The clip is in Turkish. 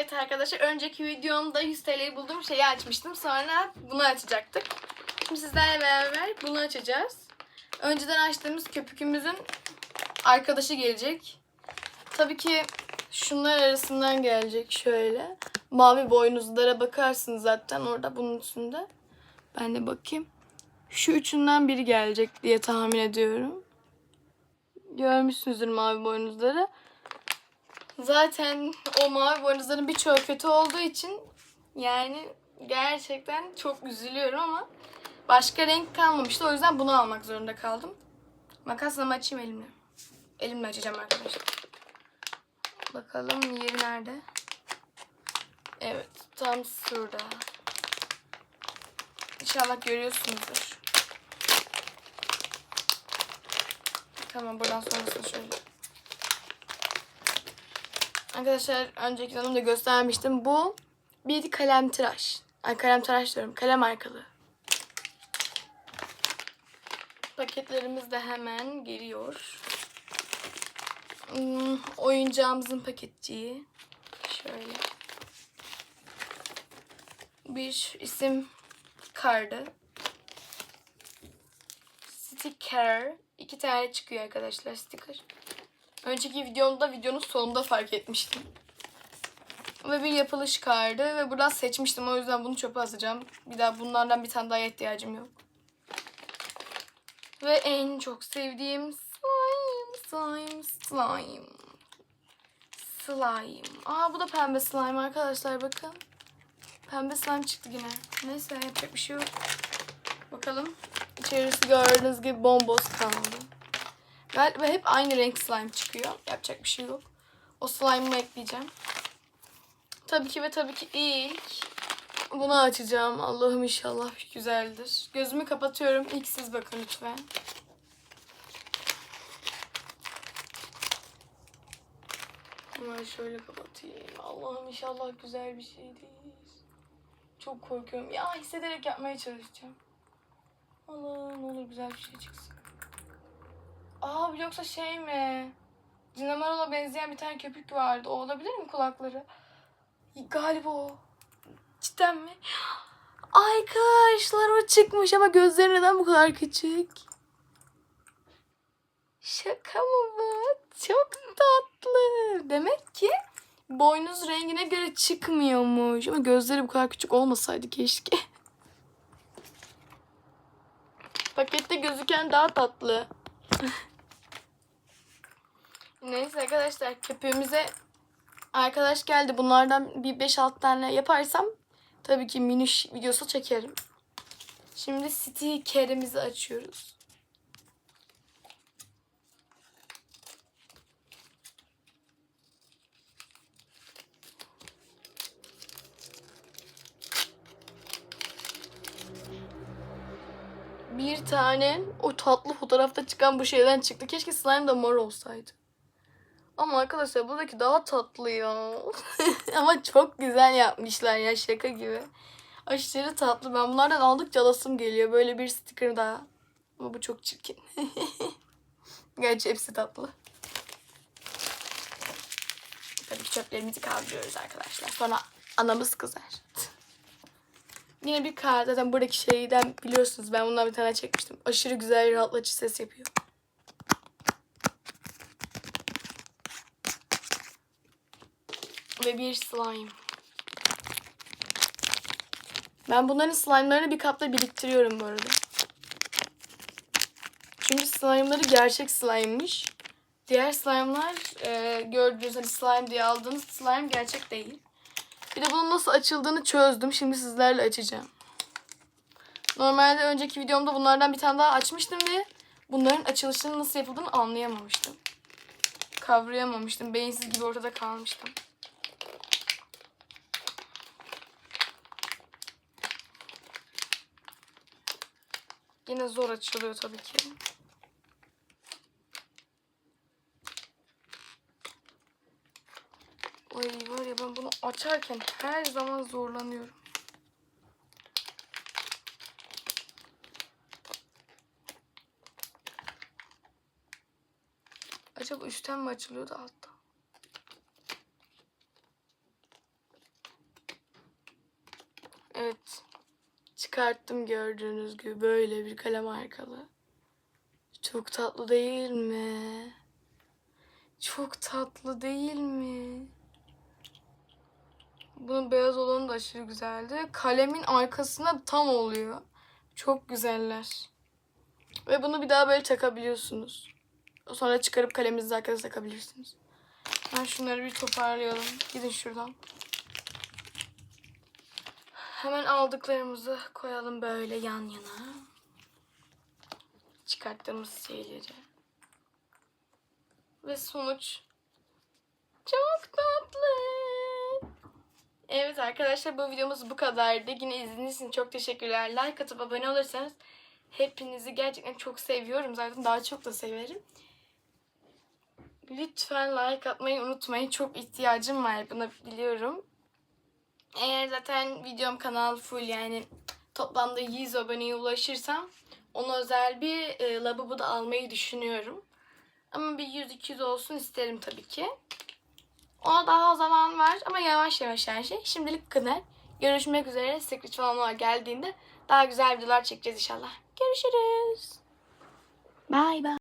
Evet arkadaşlar önceki videomda 100 TL'yi bulduğum şeyi açmıştım. Sonra bunu açacaktık. Şimdi sizlerle beraber bunu açacağız. Önceden açtığımız köpükümüzün arkadaşı gelecek. Tabii ki şunlar arasından gelecek şöyle. Mavi boynuzlara bakarsınız zaten orada bunun üstünde. Ben de bakayım. Şu üçünden biri gelecek diye tahmin ediyorum. Görmüşsünüzdür mavi boynuzları. Zaten o mavi boynuzların birçoğu kötü olduğu için yani gerçekten çok üzülüyorum ama başka renk kalmamıştı. O yüzden bunu almak zorunda kaldım. Makasla mı açayım elimle? Elimle açacağım arkadaşlar. Bakalım yeri nerede? Evet tam şurada. İnşallah görüyorsunuzdur. Tamam buradan sonrasını şöyle. Arkadaşlar önceki videomda göstermiştim. Bu bir kalem tıraş. Ay kalem tıraş diyorum. Kalem arkalı. Paketlerimiz de hemen geliyor. Hmm, oyuncağımızın paketçiği. Şöyle. Bir isim kartı. Sticker. İki tane çıkıyor arkadaşlar sticker. Önceki videomda videonun sonunda fark etmiştim. Ve bir yapılış kartı ve buradan seçmiştim. O yüzden bunu çöpe atacağım. Bir daha bunlardan bir tane daha ihtiyacım yok. Ve en çok sevdiğim slime, slime, slime. Slime. Aa bu da pembe slime arkadaşlar bakın. Pembe slime çıktı yine. Neyse yapacak bir şey yok. Bakalım. İçerisi gördüğünüz gibi bomboş kaldı. Galiba hep aynı renk slime çıkıyor. Yapacak bir şey yok. O slime'ımı ekleyeceğim. Tabii ki ve tabii ki ilk bunu açacağım. Allah'ım inşallah güzeldir. Gözümü kapatıyorum. İlk siz bakın lütfen. Hemen şöyle kapatayım. Allah'ım inşallah güzel bir şeydir. Çok korkuyorum. Ya hissederek yapmaya çalışacağım. Allah'ım olur güzel bir şey çıksın. Bu yoksa şey mi? Dinamarola benzeyen bir tane köpük vardı. O olabilir mi kulakları? Galiba o. Cidden mi? Arkadaşlar o çıkmış ama gözleri neden bu kadar küçük? Şaka mı bu? Çok tatlı. Demek ki boynuz rengine göre çıkmıyormuş. Ama gözleri bu kadar küçük olmasaydı keşke. Pakette gözüken daha tatlı. Neyse arkadaşlar köpüğümüze arkadaş geldi. Bunlardan bir 5-6 tane yaparsam tabii ki miniş videosu çekerim. Şimdi sticker'imizi açıyoruz. Bir tane o tatlı fotoğrafta çıkan bu şeyden çıktı. Keşke slime da mor olsaydı. Ama arkadaşlar buradaki daha tatlı ya. Ama çok güzel yapmışlar ya şaka gibi. Aşırı tatlı. Ben bunlardan aldıkça alasım geliyor. Böyle bir sticker daha. Ama bu çok çirkin. Gerçi hepsi tatlı. Tabii çöplerimizi kaldırıyoruz arkadaşlar. Sonra anamız kızar. Yine bir kart. Zaten buradaki şeyden biliyorsunuz. Ben bundan bir tane çekmiştim. Aşırı güzel rahatlatıcı ses yapıyor. Ve bir slime. Ben bunların slime'larını bir kapta biriktiriyorum bu arada. Çünkü slime'ları gerçek slime'mış. Diğer slime'lar e, gördüğünüz hani slime diye aldığınız slime gerçek değil. Bir de bunun nasıl açıldığını çözdüm. Şimdi sizlerle açacağım. Normalde önceki videomda bunlardan bir tane daha açmıştım ve bunların açılışının nasıl yapıldığını anlayamamıştım. Kavrayamamıştım. Beyinsiz gibi ortada kalmıştım. Yine zor açılıyor tabii ki. Ay var ya ben bunu açarken her zaman zorlanıyorum. Acaba üstten mi açılıyordu alttan? Evet. Çıkarttım gördüğünüz gibi böyle bir kalem arkalı. Çok tatlı değil mi? Çok tatlı değil mi? Bunun beyaz olanı da aşırı güzeldi. Kalemin arkasına tam oluyor. Çok güzeller. Ve bunu bir daha böyle takabiliyorsunuz. Sonra çıkarıp kaleminizi arkasına takabilirsiniz. Ben şunları bir toparlayalım. Gidin şuradan. Hemen aldıklarımızı koyalım böyle yan yana. Çıkarttığımız şeyleri. Ve sonuç çok tatlı. Evet arkadaşlar bu videomuz bu kadardı. Yine izlediğiniz için çok teşekkürler. Like atıp abone olursanız hepinizi gerçekten çok seviyorum. Zaten daha çok da severim. Lütfen like atmayı unutmayın. Çok ihtiyacım var buna biliyorum. Eğer zaten videom kanal full yani toplamda 100 aboneye ulaşırsam ona özel bir e, lavabo da almayı düşünüyorum. Ama bir 100-200 olsun isterim tabii ki. Ona daha zaman var ama yavaş yavaş her şey. Şimdilik bu kadar. Görüşmek üzere. Secret falanlar geldiğinde daha güzel videolar çekeceğiz inşallah. Görüşürüz. Bye bye.